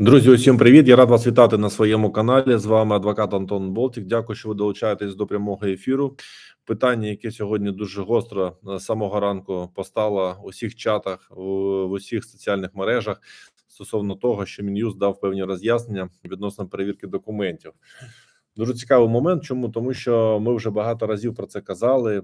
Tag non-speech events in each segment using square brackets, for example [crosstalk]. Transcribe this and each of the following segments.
Друзі, усім привіт! Я рад вас вітати на своєму каналі. З вами адвокат Антон Болтік. Дякую, що ви долучаєтесь до прямого ефіру. Питання, яке сьогодні дуже гостро з самого ранку постало у всіх чатах, в усіх соціальних мережах стосовно того, що Мін'юз дав певні роз'яснення відносно перевірки документів. Дуже цікавий момент. Чому тому, що ми вже багато разів про це казали,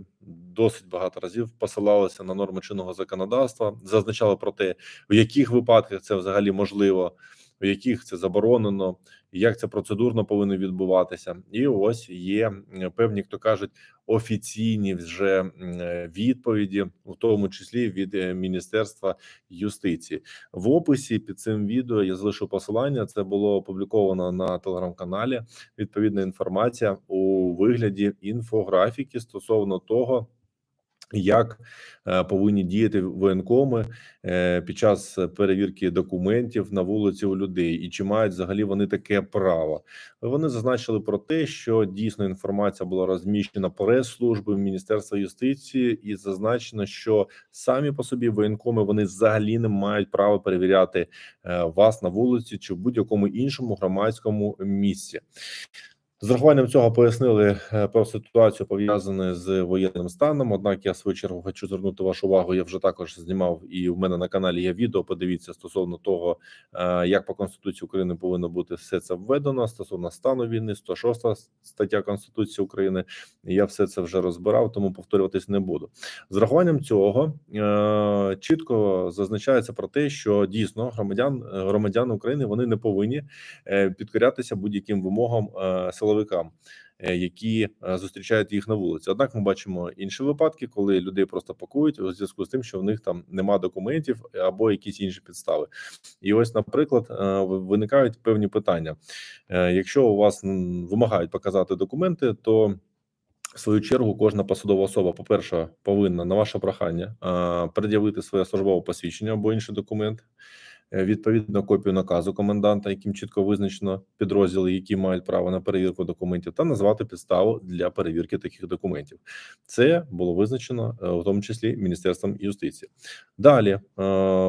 досить багато разів посилалися на норми чинного законодавства, зазначали про те, в яких випадках це взагалі можливо, в яких це заборонено, як це процедурно повинно відбуватися. І ось є певні, хто кажуть, офіційні вже відповіді, в тому числі від е, Міністерства юстиції. В описі під цим відео я залишу посилання. Це було опубліковано на телеграм-каналі. Відповідна інформація у вигляді інфографіки стосовно того. Як е, повинні діяти воєнкоми е, під час перевірки документів на вулиці у людей, і чи мають взагалі вони таке право? Вони зазначили про те, що дійсно інформація була розміщена прес-служби Міністерства юстиції, і зазначено, що самі по собі воєнкоми вони взагалі не мають права перевіряти е, вас на вулиці чи в будь-якому іншому громадському місці. З рахуванням цього пояснили е, про ситуацію пов'язану з воєнним станом. Однак я в свою чергу хочу звернути вашу увагу. Я вже також знімав і в мене на каналі є відео. Подивіться стосовно того, е, як по конституції України повинно бути все це введено стосовно стану війни. 106 стаття Конституції України. Я все це вже розбирав, тому повторюватись не буду. З рахуванням цього е, чітко зазначається про те, що дійсно громадян громадян України вони не повинні підкорятися будь-яким вимогам е, силовикам, е, які е, зустрічають їх на вулиці. Однак ми бачимо інші випадки, коли людей просто пакують у зв'язку з тим, що в них там нема документів або якісь інші підстави. І ось, наприклад, е, виникають певні питання. Е, Якщо у вас вимагають показати документи, то в свою чергу кожна посадова особа, по-перше, повинна на ваше прохання е, пред'явити своє службове посвідчення або інший документ, е, відповідно копію наказу коменданта, яким чітко визначено підрозділи, які мають право на перевірку документів, та назвати підставу для перевірки таких документів. Це було визначено е, в тому числі Міністерством юстиції. Далі е,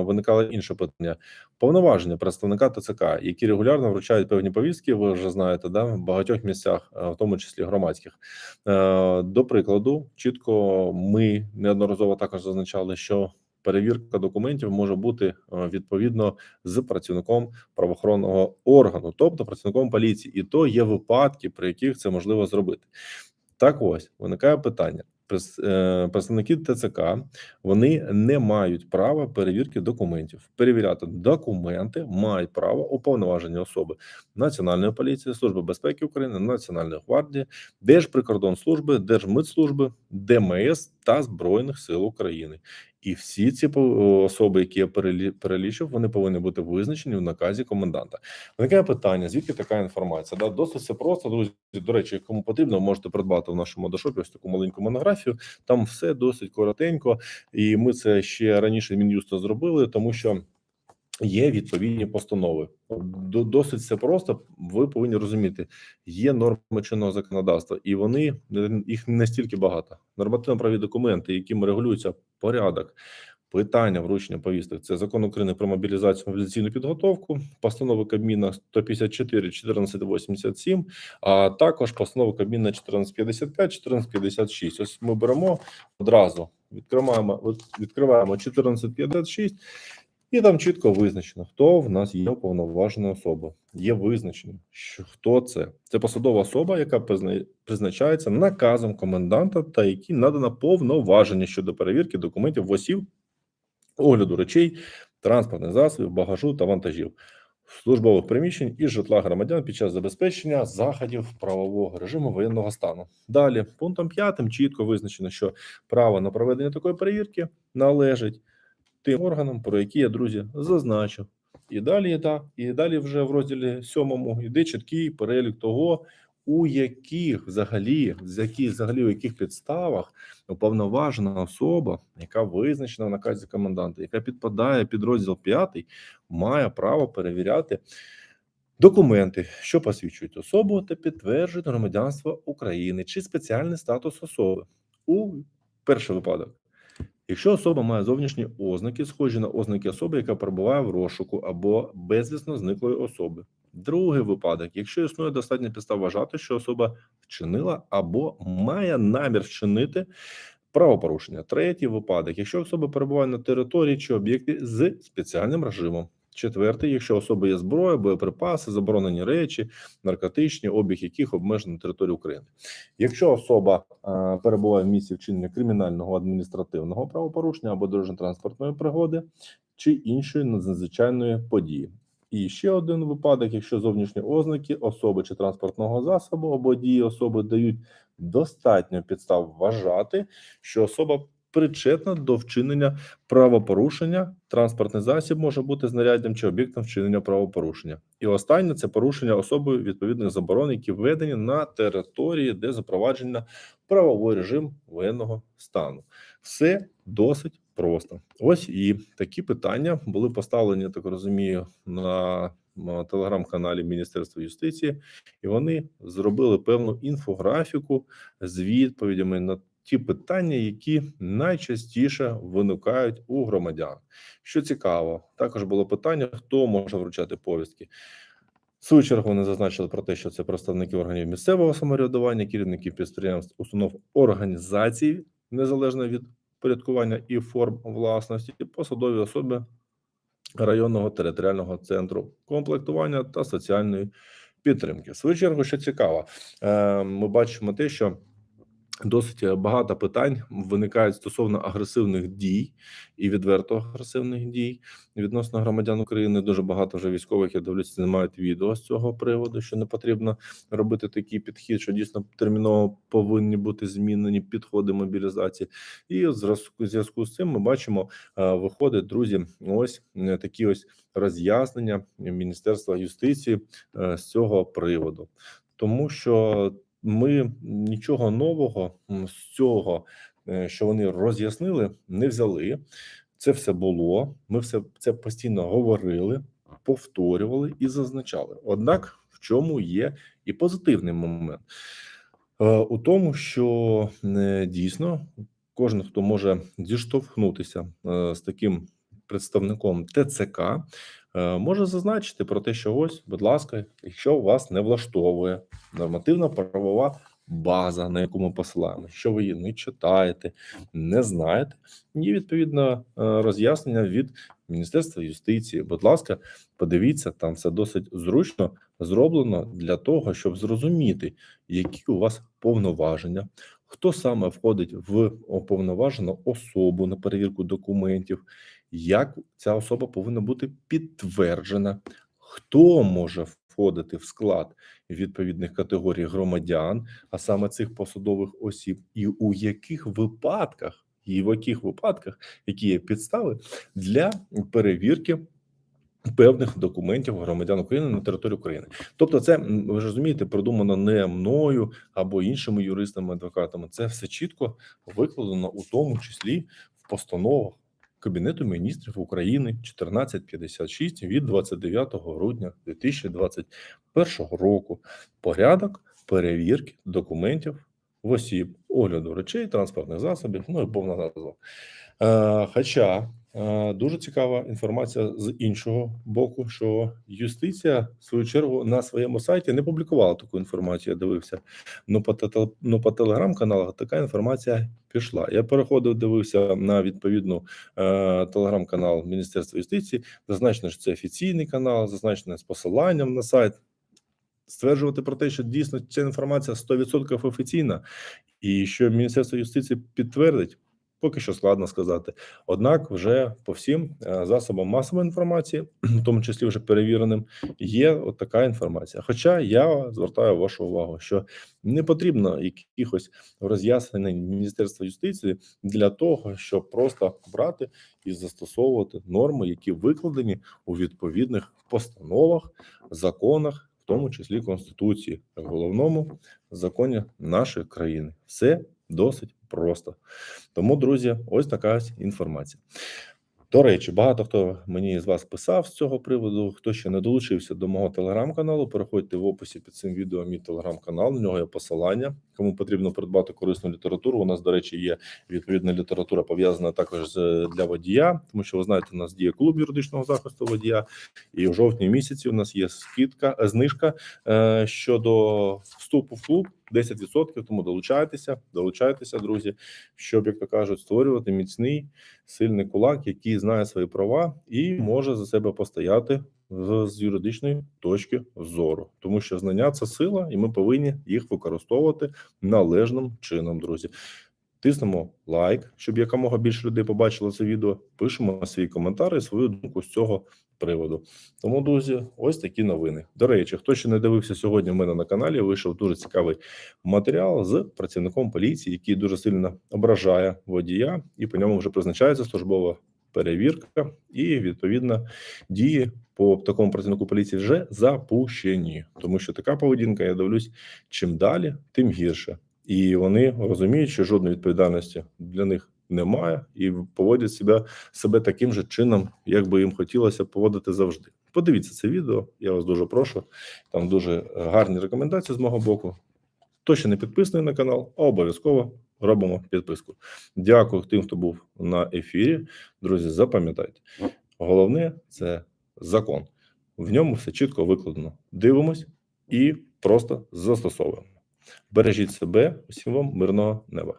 виникало інше питання: повноваження представника ТЦК, які регулярно вручають певні повістки. Ви вже знаєте, да в багатьох місцях, е, в тому числі громадських. Е, До прикладу, чітко ми неодноразово також зазначали, що перевірка документів може бути е, відповідно з працівником правоохоронного органу, тобто працівником поліції, і то є випадки, при яких це можливо зробити. Так ось виникає питання. Е, Представники ТЦК вони не мають права перевірки документів. Перевіряти документи мають право уповноважені особи Національної поліції, Служби безпеки України, Національної гвардії, Держприкордонслужби, Держмитслужби, ДМС та Збройних сил України. І всі ці особи, які я перелі- перелічив, вони повинні бути визначені в наказі коменданта. Виникає питання: звідки така інформація? Да, досить все просто. Друзі, до речі, кому потрібно, можете придбати в нашому дошопі ось таку маленьку монографію. Там все досить коротенько, і ми це ще раніше мін'юсто зробили, тому що. Є відповідні постанови. Досить все просто. Ви повинні розуміти, є норми чинного законодавства, і вони їх не настільки багато. Нормативно-праві документи, якими регулюється порядок, питання вручення повісток. Це закон України про мобілізацію мобілізаційну підготовку, постанова Кабміна 154 1487, а також постанова Кабміна 1455 1456. Ось ми беремо одразу, відкриваємо, відкриваємо 1456, і там чітко визначено, хто в нас є уповноважена особа. Є визначено, що хто це. Це посадова особа, яка призначається наказом коменданта та якій надано повноваження щодо перевірки документів ВОСів, огляду речей, транспортних засобів, багажу та вантажів, службових приміщень і житла громадян під час забезпечення заходів правового режиму воєнного стану. Далі, пунктом 5 чітко визначено, що право на проведення такої перевірки належить тим органам, про які я, друзі, зазначив. І далі, так, і далі вже в розділі сьомому йде чіткий перелік того, у яких взагалі, з які взагалі у яких підставах уповноважена особа, яка визначена в наказі коменданта, яка підпадає під розділ 5, має право перевіряти документи, що посвідчують особу та підтверджують громадянство України чи спеціальний статус особи. У перший випадок Якщо особа має зовнішні ознаки, схожі на ознаки особи, яка перебуває в розшуку або безвісно зниклої особи. Другий випадок, якщо існує достатня підстав вважати, що особа вчинила або має намір вчинити правопорушення. Третій випадок, якщо особа перебуває на території чи об'єкті з спеціальним режимом. Четвертий, якщо особи є зброя, боєприпаси, заборонені речі, наркотичні, обіг яких обмежений на території України. Якщо особа е, перебуває в місці вчинення кримінального адміністративного правопорушення або дорожньо-транспортної пригоди чи іншої надзвичайної події. І ще один випадок, якщо зовнішні ознаки особи чи транспортного засобу або дії особи дають достатньо підстав вважати, що особа причетна до вчинення правопорушення. Транспортний засіб може бути знаряддям чи об'єктом вчинення правопорушення. І останнє це порушення особою відповідних заборон, які введені на території, де запроваджено правовий режим воєнного стану. Все досить просто. Ось і такі питання були поставлені, так розумію, на телеграм-каналі Міністерства юстиції, і вони зробили певну інфографіку з відповідями на ті питання, які найчастіше виникають у громадян. Що цікаво, також було питання: хто може вручати повістки. В свою чергу вони зазначили про те, що це представники органів місцевого самоврядування, керівники підприємств, установ організацій, незалежно від порядкування і форм власності, посадові особи районного територіального центру комплектування та соціальної підтримки. В свою чергу, що цікаво, е, ми бачимо те, що Досить багато питань виникають стосовно агресивних дій і відверто агресивних дій відносно громадян України. Дуже багато вже військових я дивлюся, знімають відео з цього приводу, що не потрібно робити такий підхід, що дійсно терміново повинні бути змінені підходи мобілізації. І в зв'язку- з цим ми бачимо, е, виходить друзі, ось е, такі ось роз'яснення Міністерства юстиції е, з цього приводу, тому що ми нічого нового з цього, е, що вони роз'яснили, не взяли. Це все було. Ми все це постійно говорили, повторювали і зазначали. Однак, в чому є і позитивний момент Е, у тому, що е, дійсно кожен, хто може зіштовхнутися з таким представником ТЦК, може зазначити про те, що ось, будь ласка, якщо вас не влаштовує нормативна правова база, на яку ми посилаємо, що ви її не читаєте, не знаєте, є відповідно е, роз'яснення від Міністерства юстиції. Будь ласка, подивіться, там все досить зручно зроблено для того, щоб зрозуміти, які у вас повноваження, хто саме входить в уповноважену особу на перевірку документів, як ця особа повинна бути підтверджена, хто може входити в склад відповідних категорій громадян, а саме цих посадових осіб, і у яких випадках, і в яких випадках, які є підстави для перевірки. Певних документів громадян України на території України, тобто, це ви ж розумієте, продумано не мною або іншими юристами, адвокатами. Це все чітко викладено, у тому числі в постановах Кабінету міністрів України 1456 від 29 грудня 2021 року. Порядок перевірки документів в осіб, огляду речей, транспортних засобів, ну і повна назва. Е, хоча е, дуже цікава інформація з іншого боку, що юстиція, в свою чергу, на своєму сайті не публікувала таку інформацію. Я дивився. Ну по, ну, по телеграм-каналах така інформація пішла. Я переходив, дивився на відповідну е, телеграм-канал Міністерства юстиції. Зазначено, що це офіційний канал, зазначено з посиланням на сайт. Стверджувати про те, що дійсно ця інформація 100% офіційна, і що Міністерство юстиції підтвердить, поки що складно сказати. Однак, вже по всім е, засобам масової інформації, [clears throat] в тому числі вже перевіреним, є от така інформація. Хоча я звертаю вашу увагу, що не потрібно якихось роз'яснень Міністерства юстиції для того, щоб просто брати і застосовувати норми, які викладені у відповідних постановах, законах, в тому числі Конституції, як головному законі нашої країни. Все досить просто. Тому, друзі, ось така інформація. До речі, багато хто мені з вас писав з цього приводу. Хто ще не долучився до мого телеграм-каналу, переходьте в описі під цим відео. Мій телеграм-канал. На нього є посилання. Кому потрібно придбати корисну літературу. У нас, до речі, є відповідна література пов'язана також з для водія, тому що ви знаєте, у нас діє клуб юридичного захисту водія, і в жовтні місяці у нас є скидка, е, знижка е, щодо вступу в клуб. 10%, тому долучайтеся, долучайтеся, друзі, щоб, як то кажуть, створювати міцний сильний кулак, який знає свої права і може за себе постояти з, з юридичної точки зору, тому що знання це сила, і ми повинні їх використовувати належним чином, друзі. Тиснемо лайк, щоб якомога більше людей побачило це відео. Пишемо свої коментарі, свою думку з цього приводу. Тому, друзі, ось такі новини. До речі, хто ще не дивився сьогодні в мене на каналі, вийшов дуже цікавий матеріал з працівником поліції, який дуже сильно ображає водія, і по ньому вже призначається службова перевірка, і відповідно дії по такому працівнику поліції вже запущені, тому що така поведінка, я дивлюсь, чим далі, тим гірше. І вони розуміють, що жодної відповідальності для них немає, і поводять себе себе таким же чином, як би їм хотілося поводити завжди. Подивіться це відео, я вас дуже прошу. Там дуже гарні рекомендації з мого боку. Хто ще не підписаний на канал, обов'язково робимо підписку. Дякую тим, хто був на ефірі. Друзі, запам'ятайте, головне це закон. В ньому все чітко викладено. Дивимось і просто застосовуємо. Бережіть себе, усім вам мирного неба.